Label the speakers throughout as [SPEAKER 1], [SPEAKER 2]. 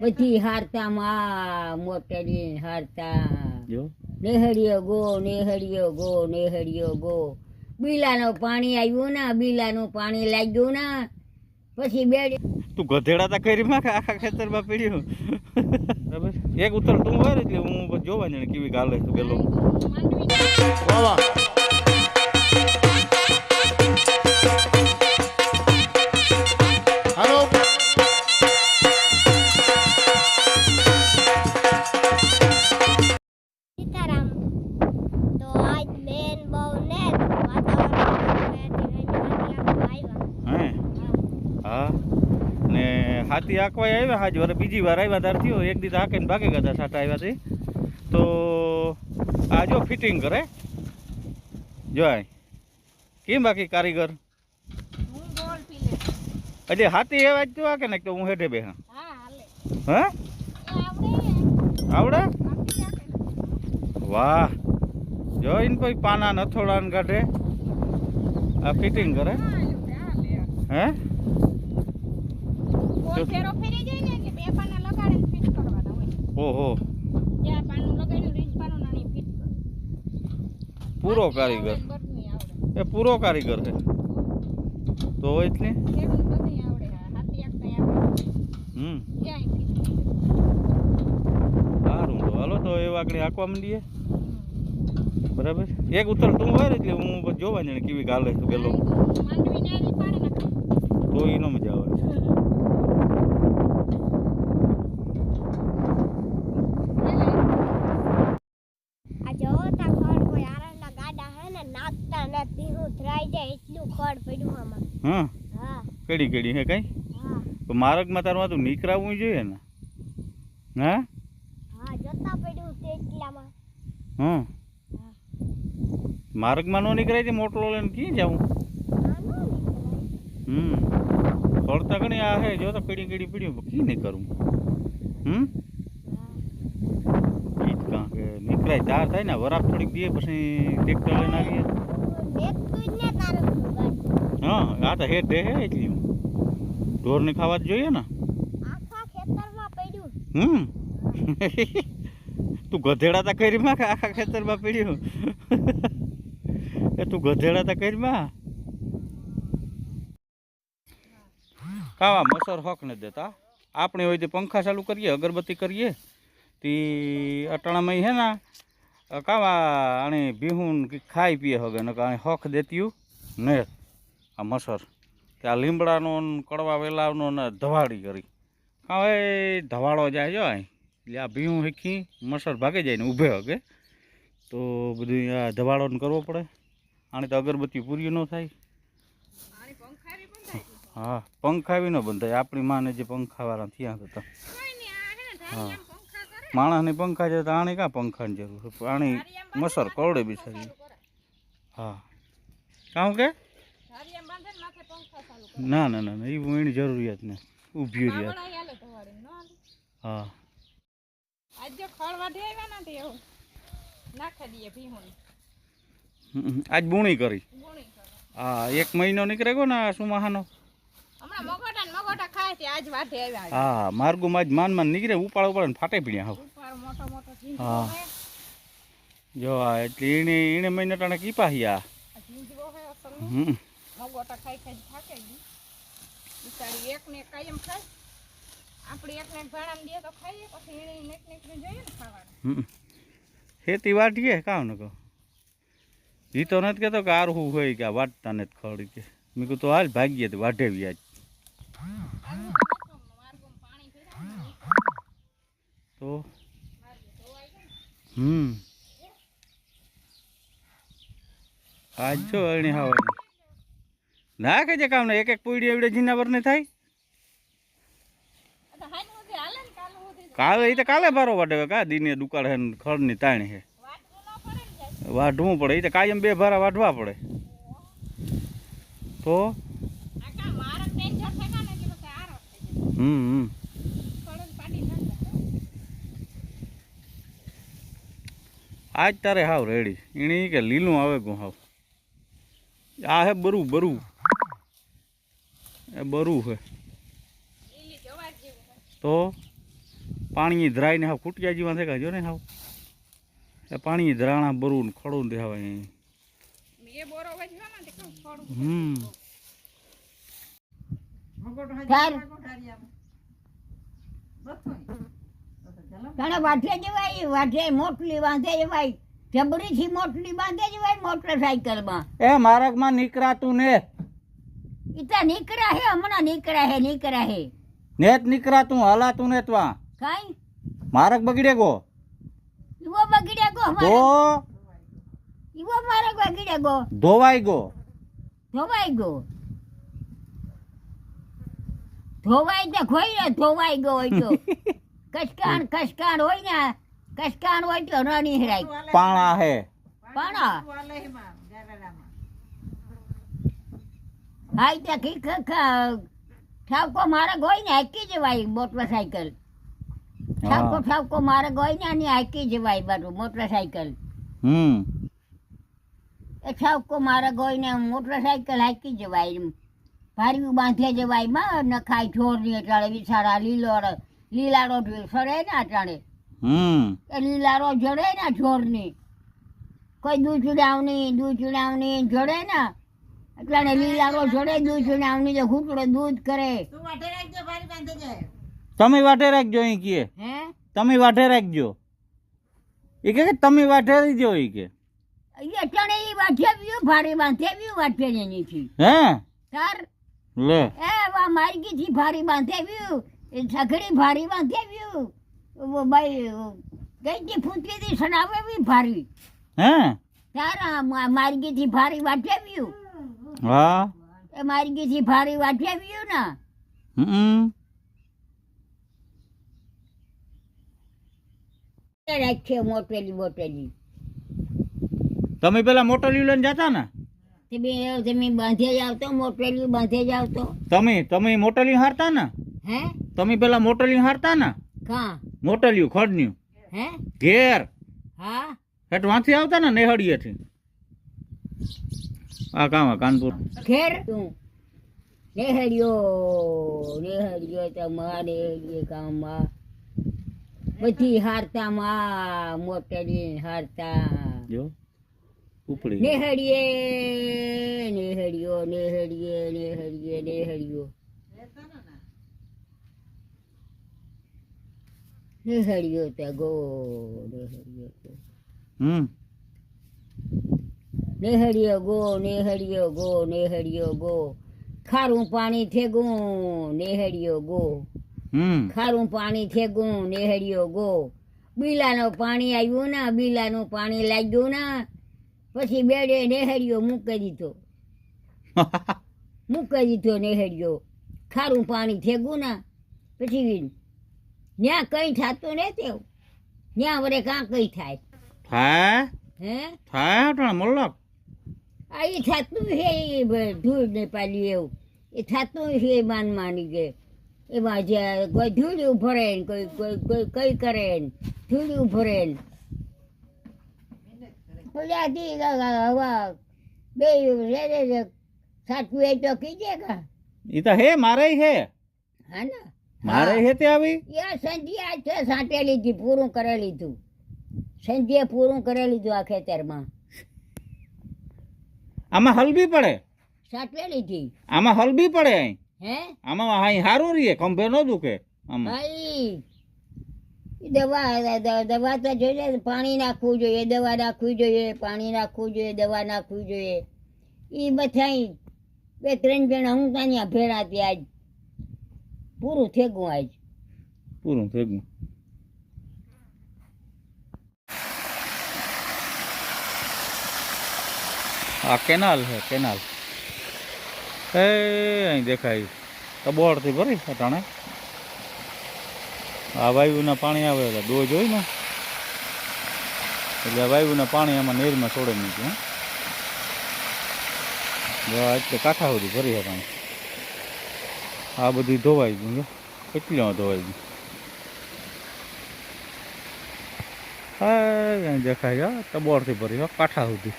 [SPEAKER 1] બધી હારતા માં મોટેડી હારતા.
[SPEAKER 2] જો.
[SPEAKER 1] ગો નેહડિયો ગો નેહડિયો ગો. બીલાનો પાણી આવ્યું ના બીલાનું પાણી લાગ્યું ના. પછી બેડી
[SPEAKER 2] તું ગધેડા તા કરી માં આખા ખેતરમાં પીડ્યું. બરાબર. એક ઉતર તું હોય એટલે હું જોવા ને કેવી ગાલે તું પેલો વાહ વાહ. હાથી આંકવાય આવ્યા હાજ. વાર બીજી વાર આવ્યા તાર થયો. એક દીધા આંકીને ભાગી ગયા સાટા આવ્યાથી. તો આ જો ફિટિંગ કરે. જોય. કેમ બાકી કારીગર?
[SPEAKER 3] હું ગોળ પી લે
[SPEAKER 2] અજે હાથી એવા જ તો આંકે ને તો હું હેઠે બે
[SPEAKER 3] હા આવડે
[SPEAKER 2] વાહ. જોઈને કોઈ પાના નથોડા ને કાઢે. આ ફિટિંગ કરે. હે?
[SPEAKER 3] ફેરો ફેરી જાય ને એટલે બે પાના લગાડે ફિટ કરવાના હોય.
[SPEAKER 2] ઓહો.
[SPEAKER 3] જ્યાં પાનું નાની ફિટ કર
[SPEAKER 2] પૂરો કારીગર. એ પૂરો કારીગર છે. તો
[SPEAKER 3] આવડે
[SPEAKER 2] હમ. સારું તો હાલો તો એ વાકડી આંકવા માંડીએ. બરાબર? એક ઉતર તું હોય એટલે હું જોવા જાણે કેવી ગાલે તું પેલો તો એનો મજા આવે
[SPEAKER 3] આ જો તા ખડ કોઈ આરાના ગાડા હે ને નાખતા નથી હું ધરાઈ જાય એટલું ખડ પડ્યું આમાં
[SPEAKER 2] હા?
[SPEAKER 3] હા.
[SPEAKER 2] કેડી કેડી હે કઈ? તો માર્ગમાં તારું તો નીકળાવવું જોઈએ ને? હા?
[SPEAKER 3] હા
[SPEAKER 2] માર્ગમાં નો નીકળાય છે મોટલો લઈને ક્યાં જાવું. હમ. ફળતા ઘણી આ હે જો તો પીડી કીડી પીડ્યું કી નહીં કરું હમ?
[SPEAKER 3] હા.
[SPEAKER 2] કાં કે નીકળાય ચાર થાય ને વરાપ થોડીક દે પછી ટ્રેક્ટર લઈને આવીએ
[SPEAKER 3] મેકતું જ ને તારું ગાડી
[SPEAKER 2] હા આ તો હેઠ હે એટલી. ઢોરને ખાવા જ જોઈએ ને.
[SPEAKER 3] આખા ખેતરમાં પડ્યું.
[SPEAKER 2] હમ. તું ગધેડા તા કરીમાં માં આખા ખેતરમાં પીડ્યું. એ તું ગધેડા તા કરીમાં કાવા મસર હોક ને દેતા. આપણે હોય તે પંખા ચાલુ કરીએ અગરબત્તી કરીએ. તી અટાણામાં હે ને કાવા આણે બિહુન ખાઈ પીએ હગે ને કાંઈ હક દેત્યું ને. આ મસર, કે આ લીમડાનો કડવા વેલાવનો ને ધવાડી કરી. હવે ધવાડો જાય જો એટલે આ ભીહું હીખી મસર ભાગે જાય ને ઊભે હગે. તો બધું આ ધવાડો કરવો પડે. આને તો અગરબત્તી પૂરી ન થાય. હા પંખાવી ન બંધાય. આપણી માને જે પંખાવાળા થયા હતા હા. માણસને પંખા છે તો આને કાં પંખાની જરૂર છે મસર મસર કરડે બિચારી હા. કાં કે
[SPEAKER 3] ધારિયા બાંધે ને માથે પંખા ચાલુ કરે
[SPEAKER 2] ના ના ના એ એની જરૂરિયાત ને. ઊભી રહ્યા. હા.
[SPEAKER 3] આજ
[SPEAKER 2] બુણી કરી. હા એક મહિનો નીકળે ગયો ને આ સુમાહાનો?
[SPEAKER 3] હમણાં મગોટા ને મગોટા ખાય છે આજ વાઢી આવ્યા છે.
[SPEAKER 2] હા માર્ગોમાં આજ માન માન નીકળે ઉપાડ ઉપાડ ને ફાટે પીડ્યા હાવ. હા. જો એટલે એને એને મહિના ટાણે કીપા
[SPEAKER 3] હિયા.
[SPEAKER 2] હમ.
[SPEAKER 3] મગોટા ખાઈ ખાઈ થાકી ગઈ બિચારી એકને એક કાયમ ખાય. આપણે એકને ને દે તો ખાઈએ, પછી એને નેક નેક ને જોઈએ ને ખાવાનું.
[SPEAKER 2] ખેતી વાટીએ કામ ન કહો. એ તો નથી કહેતો કે આરહું હોય કે વાટતા નથી ખડી કે. મેં કહું તો હાલ ભાગીએ તો વાઢેવી આજ.
[SPEAKER 3] તો.
[SPEAKER 2] હમ. આજ જો અણી હાવ ના કે જે કામ ને? એક એક પૂડી એવડે જીનાવર ને થાય.
[SPEAKER 3] કાલ
[SPEAKER 2] એ તો કાલે ભારો વાટે કા દીને દુકાળ હે ખડની તાણી હે. વાઢવું પડે એ તો કાયમ બે ભારા વાઢવા પડે. તો? હમ આજ તારે હાવ રેડી. એની કે લીલું આવે ગો હાવ. આ હે બરું બરું. એ બરું
[SPEAKER 3] હોય.
[SPEAKER 2] તો પાણી ધરાઈને હાવ ખૂટ્યા જીવા કાજો જો ને હાવ? એ પાણી ધરાણા બરું ને ખડું ને દેખાવા
[SPEAKER 3] ને
[SPEAKER 2] હમ.
[SPEAKER 1] તાર વાઠે જવાય વાઠે મોટલી બાંધે જવાય જબરીથી મોટલી બાંધે જવાય મોટરસાઇકલમાં
[SPEAKER 2] એ માર્ગમાં નીકળાતું ને.
[SPEAKER 1] ઈ તો નીકળ્યા હે હમણાં નીકળ્યા હે નીકળ્યા હે.
[SPEAKER 2] નેત નીકળાતું હલાતું ને તું
[SPEAKER 1] કાઈ?
[SPEAKER 2] મારક બગડે ગો.
[SPEAKER 1] ઈવો બગડે ગો
[SPEAKER 2] તો
[SPEAKER 1] મારે ઈવો મારક બગડે ગો?
[SPEAKER 2] ધોવાઈ ગો.
[SPEAKER 1] ધોવાઈ ગો? ધોવાઈ તો ખોઈ ને ધોવાઈ ગયો હોય તો. કસકાણ કસકાણ હોય ને કસકાણ હોય તો ન નિહરાય
[SPEAKER 2] પાણા હે.
[SPEAKER 1] પણ? હાઈ તો કી ખ- ખ- ઠાવકો માર્ગ હોય ને હાકી જવાય મોટરસાઇકલ ઠાવકો ઠાવકો માર્ગ હોય ને આની હાકી જવાય બધું મોટરસાઇકલ
[SPEAKER 2] હમ.
[SPEAKER 1] એ ઠાવકો માર્ગ હોય ને મોટરસાઇકલ હાકી જવાય ભાર્યું બાંધે જવાયમાં નખાય ઢોરની અટાણે વિચારા લીલો લીલાડો સડે ને અટાણે.
[SPEAKER 2] હમ.
[SPEAKER 1] એ લીલાડો જડે ને ઢોરની કોઈ દૂધ ચુડાવની દૂધ ચુડાવની જડે ને અટાણે લીલાડો જડે દૂધ આમની જે ઘૂંટડો દૂધ કરે.
[SPEAKER 2] તમે વાટે રાખજો અહીં કે.
[SPEAKER 1] હે?
[SPEAKER 2] તમે વાટે રાખજો. એ કે કે તમે વાટે રાખજો એ કે.
[SPEAKER 1] એ અટાણે એ વાઠે વ્યુ ભારે બાંધે વ્યુ વાઠે ને નીચી.
[SPEAKER 2] હે? લે.
[SPEAKER 1] એ વા માર્ગી થી ભારી બાંધેવ્યું એ સઘડી ભારી બાંધેવ્યું ઓ ભાઈ ગઈ તી ફૂટલી થી સડાવે બી ભારી.
[SPEAKER 2] હે?
[SPEAKER 1] તારા મા- માર્ગી થી ભારી વાટેવ્યું
[SPEAKER 2] હા?
[SPEAKER 1] એ માર્ગી થી ભારી વાટેવ્યું ને?
[SPEAKER 2] હમ.
[SPEAKER 1] રાખીએ મોટેલી મોટેલી.
[SPEAKER 2] તમે પેલા મોટેલી લઈને જતા ને?
[SPEAKER 1] તમે તમે બાંધે જ આવતો મોટેલી બાંધે જ આવતો.
[SPEAKER 2] તમે તમે મોટેલી હારતા ને?
[SPEAKER 1] હે?
[SPEAKER 2] તમે પેલા મોટેલી હારતા ને?
[SPEAKER 1] કા?
[SPEAKER 2] મોટેલી ખડન્યું.
[SPEAKER 1] હે?
[SPEAKER 2] ઘેર.
[SPEAKER 1] હા?
[SPEAKER 2] હેઠ વાંથી આવતા ને નેહડીએથી? આ કામ કાનપુર.
[SPEAKER 1] ઘેર? તું નેહડ્યો નેહડ્યો તો માં નેહડીએ કામમાં બધી હારતા માં મોટરી હારતા.
[SPEAKER 2] જો ઉપડી.
[SPEAKER 1] નેહડીએ નેહડ્યો નેહડીએ નેહડીએ નેહડ્યો નેહડ્યો તો ગો નેહડ્યો
[SPEAKER 2] હમ.
[SPEAKER 1] નેહડ્યો ગો નેહડ્યો ગો નેહડ્યો ગો. ખારું પાણી થેગું નેહડ્યો ગો. ખારું પાણી થેગું નેહડ્યો ગો. બીલાનું પાણી આવ્યું ના બીલાનું પાણી લાગ્યું ના. પછી બેડે નેહડ્યો મૂકી દીધો. મૂકી દીધો નેહડ્યો ખારું પાણી થેગું ના. પછી ત્યાં કંઈ થતું ને તેવું. ત્યાં વડે કાં કઈ થાય.
[SPEAKER 2] થાય?
[SPEAKER 1] હે?
[SPEAKER 2] થાય મલ્લક
[SPEAKER 1] આ એ થતું છે એ ધૂળ ને પાલી એવું. એ થતું છે એ માન માની કે એમાં જે કોઈ ધૂળ્યું ભરે ને કોઈ કોઈ કોઈ કઈ કરે ને ધૂળ્યું ભરે ને. ઓલાથી હવા બે રે સાચું એ તો કીજે કા.
[SPEAKER 2] ઈ તો હે મારે હે.
[SPEAKER 1] હા ને?
[SPEAKER 2] મારે હે. તે આવી?
[SPEAKER 1] યા સંધ્યા છે સાંટે લીધી પૂરું કરે લીધું સંજીએ પૂરું કરી લીધું આ ખેતરમાં.
[SPEAKER 2] આમાં હલબી પડે.
[SPEAKER 1] સાચવે લીધી
[SPEAKER 2] આમાં હલબી પડે અહીં.
[SPEAKER 1] હે?
[SPEAKER 2] આમાં અહીં સારું રહીએ ખંભે ન દુખે. આમાં.
[SPEAKER 1] ભાઈ દવા દવા તો જોઈએ પાણી નાખવું જોઈએ દવા નાખવી જોઈએ પાણી નાખવું જોઈએ દવા નાખવી જોઈએ. એ બધા બે ત્રણ જણ હું ત્યાં ભેળા ત્યાં આજ. પૂરું થેગું આજ.
[SPEAKER 2] પૂરું થઈ ગયું આ કેનાલ છે કેનાલ. એ, અહીં દેખાય. તબોળથી ભરી અટાણે. આ વાયુના પાણી આવે એટલે ડોજ હોય ને. એટલે વાયુના પાણી આમાં નીરમાં છોડે મૂક્યું જો આ એટલે કાંઠા સુધી ભરી પાણી આ બધું ધોવાઈ ગયું કેટલી ધોવાઈ ગયું હા દેખાય તબોળથી ભરી કાંઠા સુધી.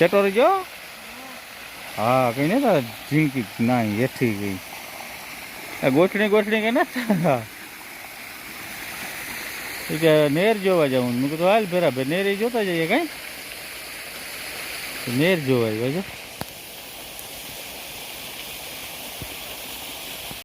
[SPEAKER 2] ચટોરી જો? હા, કઈ ને ઝીંકી ના એથી ગઈ. ગોઠણી ગોઠણી કે ના કે નેર જોવા જવું મેં કીધું, હાલ ભેરા ભાઈ નેર જોતા જઈએ કાંઈ? નેર જોવા જાય છે.